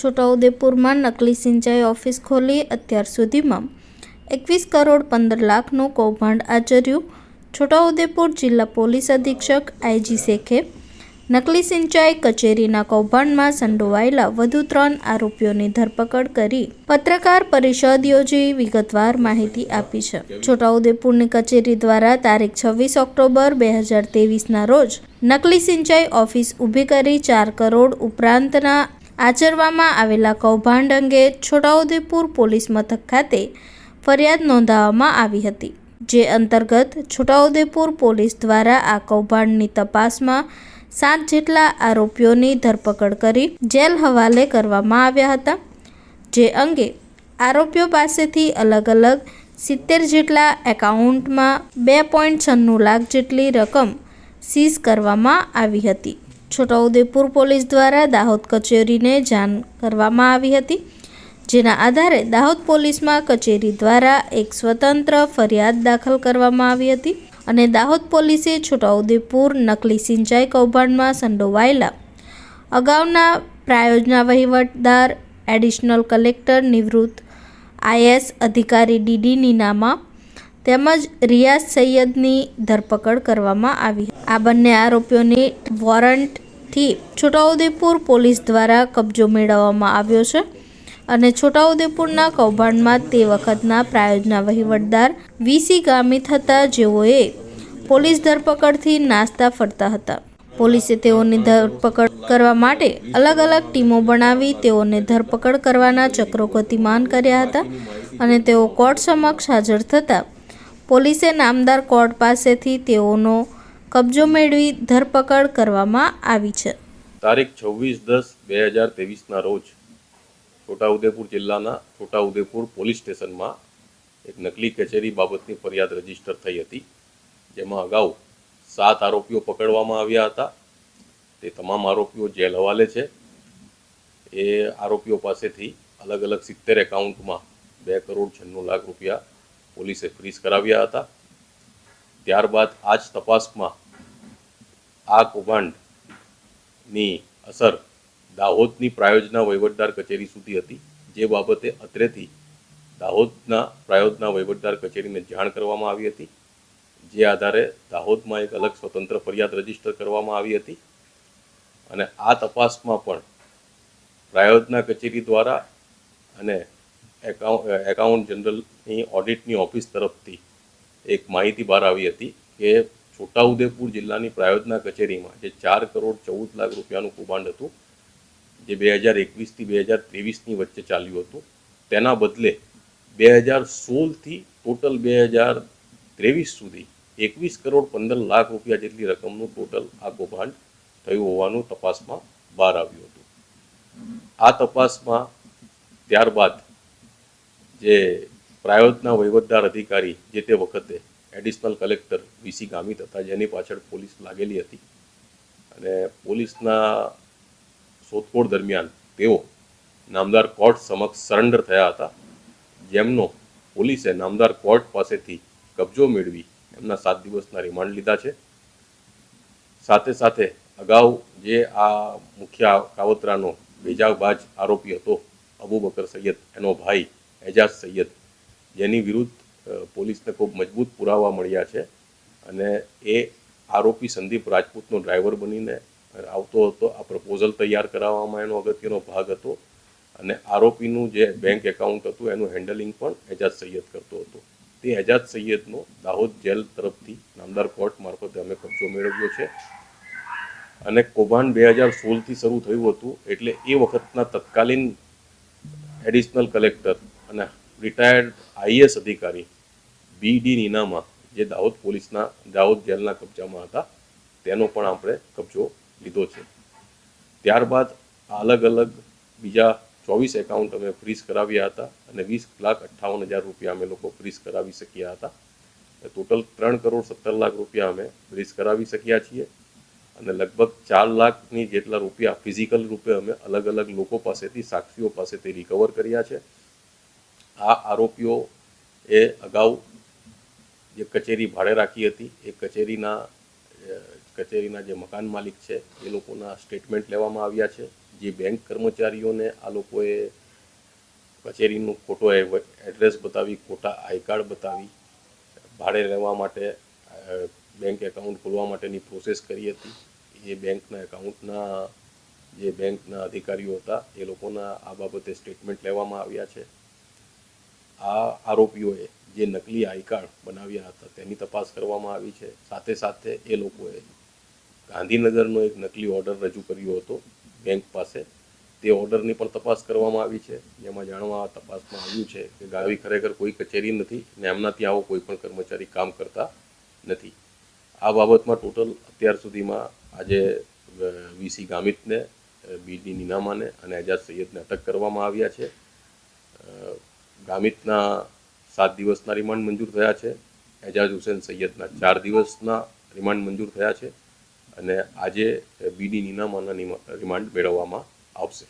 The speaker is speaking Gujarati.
છોટાઉદેપુરમાં નકલી સિંચાઈ ઓફિસ ખોલી અત્યાર સુધીમાં એકવીસ કરોડ પંદર લાખનું કૌભાંડ આચર્યું. છોટાઉદેપુર જિલ્લા પોલીસ અધિક્ષક આઈજી શેખે નકલી સિંચાઈ કચેરીના કૌભાંડમાં સંડોવાયેલા વધુ ત્રણ આરોપીઓની ધરપકડ કરી. પત્રકાર પરિષદ યોજી વિગતવાર માહિતી આપી છે. છોટાઉદેપુરની કચેરી દ્વારા તારીખ છવ્વીસ ઓક્ટોબર બે હજાર તેવીસના રોજ નકલી સિંચાઈ ઓફિસ ઊભી કરી ચાર કરોડ ઉપરાંતના આચરવામાં આવેલા કૌભાંડ અંગે છોટાઉદેપુર પોલીસ મથક ખાતે ફરિયાદ નોંધાવવામાં આવી હતી, જે અંતર્ગત છોટાઉદેપુર પોલીસ દ્વારા આ કૌભાંડની તપાસમાં સાત જેટલા આરોપીઓની ધરપકડ કરી જેલ હવાલે કરવામાં આવ્યા હતા, જે અંગે આરોપીઓ પાસેથી અલગ અલગ સિત્તેર જેટલા એકાઉન્ટમાં બે પોઈન્ટ છન્નું લાખ જેટલી રકમ સીઝ કરવામાં આવી હતી. છોટાઉદેપુર પોલીસ દ્વારા દાહોદ કચેરીને જાણ કરવામાં આવી હતી, જેના આધારે દાહોદ પોલીસમાં કચેરી દ્વારા એક સ્વતંત્ર ફરિયાદ દાખલ કરવામાં આવી હતી અને દાહોદ પોલીસે છોટાઉદેપુર નકલી સિંચાઈ કૌભાંડમાં સંડોવાયેલા અગાઉના પ્રાયોજના વહીવટદાર, એડિશનલ કલેક્ટર નિવૃત્ત, આઈએસ અધિકારી ડીડી નીનામાં તેમજ રિયાઝ સૈયદની ધરપકડ કરવામાં આવી આ બંને આરોપીઓની વોરંટથી છોટાઉદેપુર પોલીસ દ્વારા કબજો મેળવવામાં આવ્યો છે અને છોટાઉદેપુરના કૌભાંડમાં તે વખતના પ્રાયોજના વહીવટદાર વીસી ગામિત હતા. જેઓએ પોલીસ ધરપકડથી નાસ્તા ફરતા હતા. પોલીસે તેઓની ધરપકડ કરવા માટે અલગ અલગ ટીમો બનાવી તેઓને ધરપકડ કરવાના ચક્રો ગતિમાન કર્યા હતા અને તેઓ કોર્ટ સમક્ષ હાજર થતાં પોલીસે નામદાર કોર્ટ પાસેથી તેઓનો કબજો મેળવી ધરપકડ કરવામાં આવી છે. તારીખ છવ્વીસ દસ બે હજાર ત્રેવીસના રોજ છોટાઉદેપુર જિલ્લાના છોટાઉદેપુર પોલીસ સ્ટેશનમાં એક નકલી કચેરી બાબતની ફરિયાદ રજિસ્ટર થઈ હતી. જેમાં અગાઉ સાત આરોપીઓ પકડવામાં આવ્યા હતા. તે તમામ આરોપીઓ જેલ હવાલે છે. એ આરોપીઓ પાસેથી અલગ અલગ સિત્તેર એકાઉન્ટમાં બે કરોડ છન્નું લાખ રૂપિયા પોલીસે ફ્રીઝ કરાવ્યા હતા. ત્યારબાદ આ જ તપાસમાં આ કૌભાંડની અસર દાહોદની પ્રાયોજના વહીવટદાર કચેરી સુધી હતી. જે બાબતે અત્રેથી દાહોદના પ્રાયોજના વહીવટદાર કચેરીને જાણ કરવામાં આવી હતી. જે આધારે દાહોદમાં એક અલગ સ્વતંત્ર ફરિયાદ રજિસ્ટર કરવામાં આવી હતી. અને આ તપાસમાં પણ પ્રાયોજના કચેરી દ્વારા અને એકાઉન્ટ જનરલની ઓડિટની ઓફિસ તરફથી એક માહિતી બહાર આવી હતી કે છોટાઉદેપુર જિલ્લાની પ્રાયોજના કચેરીમાં, જે ચાર કરોડ ચૌદ લાખ રૂપિયાનું કૌભાંડ હતું, જે બે હજાર એકવીસથી બે હજાર ત્રેવીસની વચ્ચે ચાલ્યું હતું. તેના બદલે બે હજાર સોળથી ટોટલ બે હજાર ત્રેવીસ સુધી એકવીસ કરોડ પંદર લાખ રૂપિયા જેટલી રકમનું ટોટલ આ કૌભાંડ થયું હોવાનું તપાસમાં બહાર આવ્યું હતું. આ તપાસમાં ત્યારબાદ જે પ્રાયોજના વહીવટદાર અધિકારી જે તે વખતે એડિશનલ કલેક્ટર વીસી ગામિત હતા, જેની પાછળ પોલીસ લાગેલી હતી. અને પોલીસના શોધખોળ દરમિયાન તેઓ નામદાર કોર્ટ સમક્ષ સરેન્ડર થયા હતા. જેમનો પોલીસે નામદાર કોર્ટ પાસેથી કબજો મેળવી એમના સાત દિવસના રિમાન્ડ લીધા છે. સાથે સાથે અગાઉ જે આ મુખ્ય કાવતરાનો બેજાબાજ આરોપી હતો અબુબકર સૈયદ, એનો ભાઈ એજાજ સૈયદ, જેની વિરુદ્ધ પોલીસને ખૂબ મજબૂત પુરાવા મળ્યા છે અને એ આરોપી સંદીપ રાજપૂતનો ડ્રાઈવર બનીને આવતો હતો. આ પ્રપોઝલ તૈયાર કરાવવામાં એનો અગત્યનો ભાગ હતો અને આરોપીનું જે બેંક એકાઉન્ટ હતું એનું હેન્ડલિંગ પણ એજાજ સૈયદ કરતો હતો. તે એજાજ સૈયદનો દાહોદ જેલ તરફથી નામદાર કોર્ટ મારફતે અમે કબજો મેળવ્યો છે અને કૌભાંડ બે હજાર સોળથી શરૂ થયું હતું એટલે એ વખતના તત્કાલીન એડિશનલ કલેક્ટર અને રિટાયર્ડ આઈએસ અધિકારી બી ડી નીનામાં જે દાહોદ પોલીસના, દાહોદ જેલના કબજામાં હતા, તેનો પણ આપણે કબજો લીધો છે. ત્યારબાદ અલગ અલગ બીજા ચોવીસ એકાઉન્ટ અમે ફ્રીઝ કરાવ્યા હતા અને વીસ લાખ અઠ્ઠાવન હજાર રૂપિયા અમે લોકો ફ્રીઝ કરાવી શક્યા હતા. ટોટલ ત્રણ કરોડ સત્તર લાખ રૂપિયા અમે ફ્રીઝ કરાવી શક્યા છીએ અને લગભગ ચાર લાખની જેટલા રૂપિયા ફિઝિકલ રૂપે અમે અલગ અલગ લોકો પાસેથી, સાક્ષીઓ પાસેથી રિકવર કર્યા છે. આ આરોપીઓ એ અગાઉ જે કચેરી ભાડે રાખી હતી, એ કચેરીના કચેરીના જે મકાન માલિક છે, એ લોકોના સ્ટેટમેન્ટ લેવામાં આવ્યા છે. જે બેંક કર્મચારીઓને આ લોકોએ કચેરીનું ખોટો એડ્રેસ બતાવી, ખોટા આઈ કાર્ડ બતાવી, ભાડે રહેવા માટે બેંક એકાઉન્ટ ખોલવા માટેની પ્રોસેસ કરી હતી. એ બેંકના એકાઉન્ટના, જે બેંકના અધિકારીઓ હતા, એ લોકોના આ બાબતે સ્ટેટમેન્ટ લેવામાં આવ્યા છે. આ આરોપીઓએ જે નકલી આઈ કાર્ડ બનાવ્યા હતા, તેની તપાસ કરવામાં આવી છે. સાથે સાથે એ લોકોએ ગાંધીનગરનો એક નકલી ઓર્ડર રજૂ કર્યો હતો બેંક પાસે. તે ઓર્ડરની પણ તપાસ કરવામાં આવી છે. જેમાં જાણવા તપાસમાં આવ્યું છે કે ગાવી ખરેખર કોઈ કચેરી નથી ને એમના ત્યાં આવો કોઈ પણ કર્મચારી કામ કરતા નથી. આ બાબતમાં ટોટલ અત્યાર સુધીમાં આજે વીસી ગામિતને બીડી નીનામાને અને એજાજ સૈયદને અટક કરવામાં આવ્યા છે. ગામિતના સાત દિવસના રિમાન્ડ મંજૂર થયા છે. એજાજ હુસેન સૈયદના ચાર દિવસના રિમાન્ડ મંજૂર થયા છે અને આજે બીડી નીનામાના રિમાન્ડ મેળવવામાં આવશે.